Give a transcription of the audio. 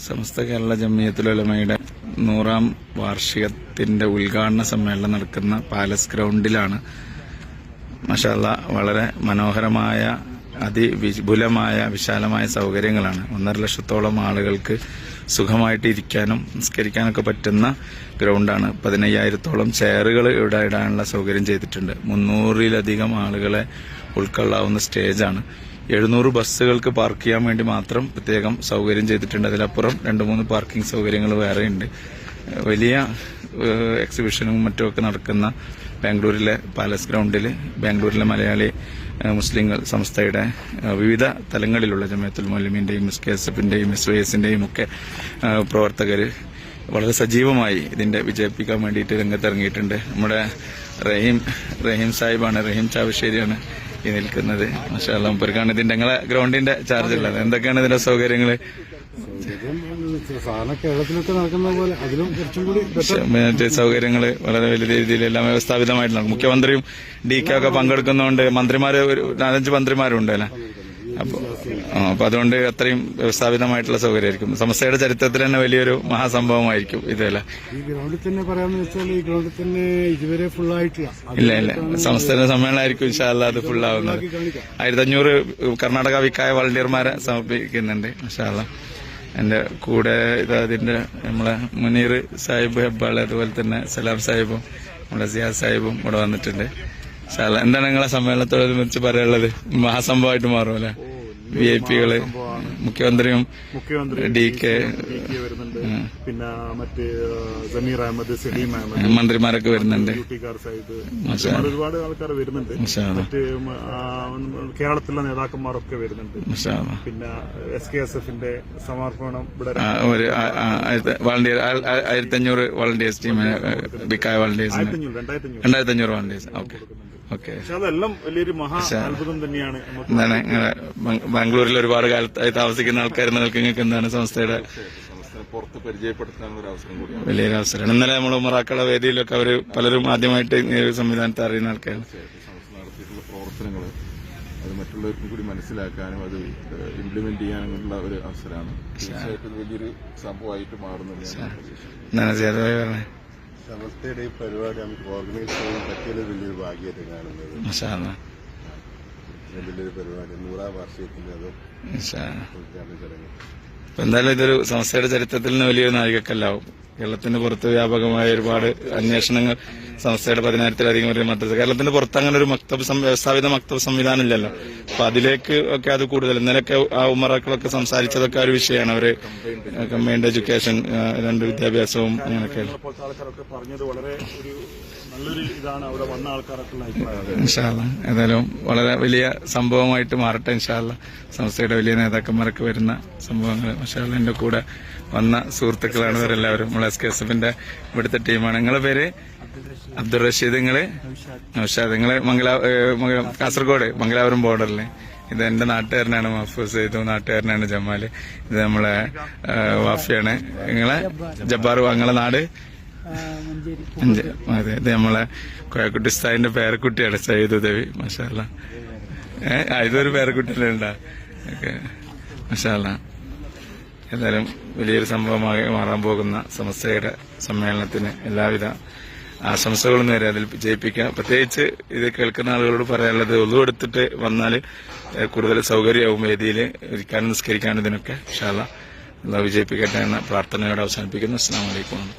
സമസ്ത കേരള ജമിയത്തുലമയുടെ നൂറാം വാർഷികത്തിന്റെ ഉദ്ഘാടന സമ്മേളനം നടക്കുന്ന പാലസ് ഗ്രൗണ്ടിലാണ്. മഷാല്ല വളരെ മനോഹരമായ അതിവിപുലമായ വിശാലമായ സൗകര്യങ്ങളാണ്. ഒന്നര ലക്ഷത്തോളം ആളുകൾക്ക് സുഖമായിട്ട് ഇരിക്കാനും നിസ്കരിക്കാനൊക്കെ പറ്റുന്ന ഗ്രൗണ്ടാണ്. പതിനയ്യായിരത്തോളം ചെയറുകൾ ഇവിടെ ഇടാനുള്ള സൗകര്യം ചെയ്തിട്ടുണ്ട്. മുന്നൂറിലധികം ആളുകളെ ഉൾക്കൊള്ളാവുന്ന സ്റ്റേജാണ്. എഴുന്നൂറ് ബസ്സുകൾക്ക് പാർക്ക് ചെയ്യാൻ വേണ്ടി മാത്രം പ്രത്യേകം സൗകര്യം ചെയ്തിട്ടുണ്ട്. അതിലപ്പുറം രണ്ട് മൂന്ന് പാർക്കിംഗ് സൗകര്യങ്ങൾ വേറെയുണ്ട് വലിയ എക്സിബിഷനും മറ്റുമൊക്കെ നടക്കുന്ന ബാംഗ്ലൂരിലെ പാലസ് ഗ്രൗണ്ടിൽ ബാംഗ്ലൂരിലെ മലയാളി മുസ്ലിങ്ങൾ സംസ്ഥയുടെ വിവിധ തലങ്ങളിലുള്ള ജമയത്തുൽ മൊലിമിന്റെയും എസ് കെ എസ് എഫിന്റെയും എസ് വൈ എസിന്റെയും ഒക്കെ പ്രവർത്തകർ വളരെ സജീവമായി ഇതിന്റെ വിജയിപ്പിക്കാൻ വേണ്ടിയിട്ട് രംഗത്തിറങ്ങിയിട്ടുണ്ട്. നമ്മുടെ റഹീം റഹീം സാഹിബാണ് റഹീം ചാവശ്ശേരിയാണ് ഈ നിൽക്കുന്നത്. മാഷാല്ല മുപ്പർക്കാണ് ഇതിന്റെ ഞങ്ങളെ ഗ്രൗണ്ടിന്റെ ചാർജ് ഉള്ളത്. എന്തൊക്കെയാണ് ഇതിന്റെ സൗകര്യങ്ങൾ? സൗകര്യങ്ങൾ വളരെ വലിയ രീതിയിൽ എല്ലാം വ്യവസ്ഥാപിതമായിട്ടുണ്ട്. മുഖ്യമന്ത്രിയും ഡി കെ ഒക്കെ പങ്കെടുക്കുന്നതുകൊണ്ട് മന്ത്രിമാര് ഒരു നാലഞ്ച് മന്ത്രിമാരുണ്ട് അല്ലെ? അപ്പൊ അപ്പോൾ അതുകൊണ്ട് അത്രയും വ്യവസ്ഥാപിതമായിട്ടുള്ള സൗകര്യമായിരിക്കും. സംസ്ഥയുടെ ചരിത്രത്തിൽ തന്നെ വലിയൊരു മഹാസംഭവമായിരിക്കും ഇതല്ല ഈ ഗ്രൗണ്ടിൽ തന്നെ പറയാന്ന് വെച്ചാൽ ഈ ഗ്രൗണ്ടിൽ തന്നെ ഇതുവരെ ഫുൾ ആയിട്ടില്ല. ഇല്ല ഇല്ല. സംസ്ഥാന സമ്മേളനമായിരിക്കും ഇൻഷാല്ല അത് ഫുൾ ആവുന്നത്. ആയിരത്തി അഞ്ഞൂറ് കർണാടക വിക്കായ വളണ്ടിയർമാരെ സമർപ്പിക്കുന്നുണ്ട് ഇൻഷാല്ല എന്റെ കൂടെ ഇത് അതിന്റെ നമ്മളെ മുനീർ സാഹിബ് ഹെബ്ബാൾ അതുപോലെ തന്നെ സലാം സാഹിബും നമ്മുടെ സിയാസ് സാഹിബും ഇവിടെ വന്നിട്ടുണ്ട്. എന്താണ് നിങ്ങളെ സമ്മേളനത്തോടനുബന്ധിച്ച് പറയാനുള്ളത്? മഹാസംഭവമായിട്ട് മാറും അല്ലെ? വി ഐ പികൾ മുഖ്യമന്ത്രിയും മുഖ്യമന്ത്രി ഡി കെ വരുന്നുണ്ട്. പിന്നെ മറ്റ് സമീർ അഹമ്മദ് സലീം അഹമ്മദ് മന്ത്രിമാരൊക്കെ വരുന്നുണ്ട്. ഒരുപാട് ആൾക്കാർ വരുന്നുണ്ട്. മറ്റ് കേരളത്തിലെ നേതാക്കന്മാരൊക്കെ വരുന്നുണ്ട്. പിന്നെ എസ് കെ എസ് എഫിന്റെ സമർപ്പണം ഇവിടെ ഒരു വളണ്ടിയർ ആയിരത്തി അഞ്ഞൂറ് വളണ്ടിയേഴ്സ് ടീമിന് ബിക്കായ വളണ്ടിയേഴ്സിന്. രണ്ടായിരത്തി അഞ്ഞൂറ് വളണ്ടിയേഴ്സ് ഓക്കെ. ഓക്കെ. അതെല്ലാം വലിയൊരു മഹാ അത്ഭുതം തന്നെയാണ് എന്താണ് ബാംഗ്ലൂരിൽ ഒരുപാട് കാലത്തായി താമസിക്കുന്ന ആൾക്കാർ നിങ്ങൾക്ക് നിങ്ങൾക്ക് എന്താണ് സംസ്ഥയുടെ പുറത്ത് പരിചയപ്പെടുത്താനുള്ള ഒരു അവസരം കൂടിയാണ്. വലിയൊരു അവസരമാണ് ഇന്നലെ നമ്മൾ ഉമറാക്കള വേദിയിലൊക്കെ അവർ പലരും ആദ്യമായിട്ട് സംവിധാനത്തെ അറിയുന്ന ആൾക്കാരാണ്. നടത്തിയിട്ടുള്ള പ്രവർത്തനങ്ങൾ അത് മറ്റുള്ളവർക്കും കൂടി മനസ്സിലാക്കാനും അത് ഇംപ്ലിമെന്റ് ചെയ്യാനുള്ള ഒരു അവസരമാണ്. തീർച്ചയായിട്ടും വലിയൊരു സംഭവമായിട്ട് മാറുന്നത് സമസ്തയുടെ ഈ പരിപാടി നമുക്ക് ഓർഗനൈസ് ചെയ്യാൻ പറ്റിയത് വലിയൊരു ഭാഗ്യമായിട്ട് കാണുന്നത്. വലിയൊരു പരിപാടി നൂറാം വാർഷികത്തിന്റെ അത്. ഉദ്ഘാടന ചടങ്ങ്. അപ്പൊ എന്തായാലും ഇതൊരു സംസ്ഥയുടെ ചരിത്രത്തിൽ നിന്ന് വലിയൊരു നാഴികക്കല്ലാവും കേരളത്തിന് പുറത്ത് വ്യാപകമായ ഒരുപാട് അന്വേഷണങ്ങൾ സംസ്ഥയുടെ പതിനായിരത്തിലധികം വരുന്ന മദ്രസ കേരളത്തിന് പുറത്ത് അങ്ങനെ ഒരു മക്തബ് വ്യവസ്ഥാപിത മക്തബ് സംവിധാനം ഇല്ലല്ലോ. അപ്പൊ അതിലേക്ക് ഒക്കെ അത് കൂടുതൽ. ഇന്നലെയൊക്കെ ആ ഉമ്മറാക്കളൊക്കെ സംസാരിച്ചതൊക്കെ ഒരു വിഷയമാണ്. അവർ കമ്പൈൻഡ് എഡ്യൂക്കേഷൻ രണ്ട് വിദ്യാഭ്യാസവും അങ്ങനെയൊക്കെ ഇൻഷാല്ല ഏതായാലും വളരെ വലിയ സംഭവമായിട്ട് മാറട്ടെ ഇൻഷാല്ല സംസ്ഥയുടെ വലിയ നേതാക്കന്മാരൊക്കെ വരുന്ന സംഭവങ്ങൾ മഷാല്ല എന്റെ കൂടെ വന്ന സുഹൃത്തുക്കളാണ് ഇവരെല്ലാവരും. നമ്മൾ എസ് കെ എസ് എഫിന്റെ ഇവിടുത്തെ ടീമാണ്. നിങ്ങളെ പേര്? അബ്ദുൾ റഷീദ് നിങ്ങൾ? നൗഷാദ്. നിങ്ങൾ മംഗലാ കാസർഗോഡ് മംഗലാപുരം ബോർഡറിലെ. ഇത് എന്റെ നാട്ടുകാരനാണ് മഹഫൂസ് ഇത് നാട്ടുകാരനാണ് ജമാൽ. ഇത് നമ്മളെ വാഫിയാണ്. നിങ്ങളെ? ജബ്ബാർ വാങ്ങളെ നാട്? അതെ ഇത് നമ്മളെ കോയക്കുട്ടി സ്ഥായിന്റെ പേരക്കുട്ടിയാണ് സയ്യിദ് ഉദവി. മഷാല ഏഹ് ഇതൊരു പേരക്കുട്ടിയല്ലേ ഉണ്ടാ? ഓക്കെ. മഷാല ഏതായാലും വലിയൊരു സംഭവമായി മാറാൻ പോകുന്ന സമസ്തയുടെ സമ്മേളനത്തിന് എല്ലാവിധ ആശംസകളും നേരെ അതിൽ വിജയിപ്പിക്കുക പ്രത്യേകിച്ച് ഇത് കേൾക്കുന്ന ആളുകളോട് പറയാനുള്ളത് ഒന്നു എടുത്തിട്ട് വന്നാൽ കൂടുതൽ സൗകര്യമാവും വേദിയിൽ ഇരിക്കാനും നിസ്കരിക്കാനും ഇതിനൊക്കെ ഷാല വിജയിപ്പിക്കട്ടെ എന്ന പ്രാർത്ഥനയോടെ അവസാനിപ്പിക്കുന്നു. അസ്സാം വലൈക്കും